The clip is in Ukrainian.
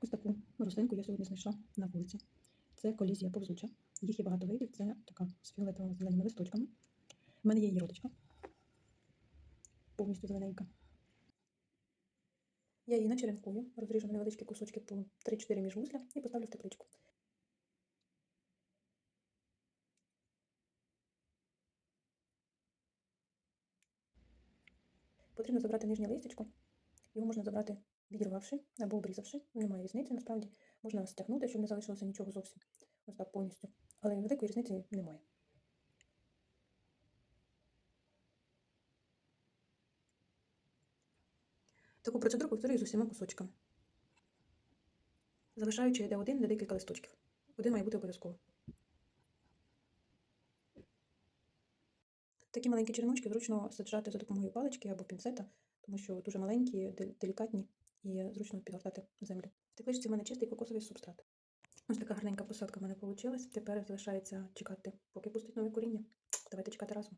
Ось таку рослинку я сьогодні знайшла на вулиці. Це колізія повзуча. Їх є багато видів. Це така з фіолетовими зеленими листочками. У мене є її родичка. Повністю зелененька. Я її начеренкую, розріжу на невеличкі кусочки по 3-4 міжвузля і поставлю в тепличку. Потрібно забрати нижнє листячко. Його можна забрати, відірвавши або обрізавши. Немає різниці, насправді. Можна стягнути, щоб не залишилося нічого зовсім. Ось так повністю. Але великої різниці немає. Таку процедуру повторюю з усіма кусочками. Залишаючи де один, де декілька листочків. Один має бути обов'язково. Такі маленькі череночки зручно саджати за допомогою палички або пінцета, тому що дуже маленькі, делікатні і зручно підгортати землю. В тепличці в мене чистий кокосовий субстрат. Ось така гарненька посадка в мене вийшла. Тепер залишається чекати, поки пустить нове коріння. Давайте чекати разом.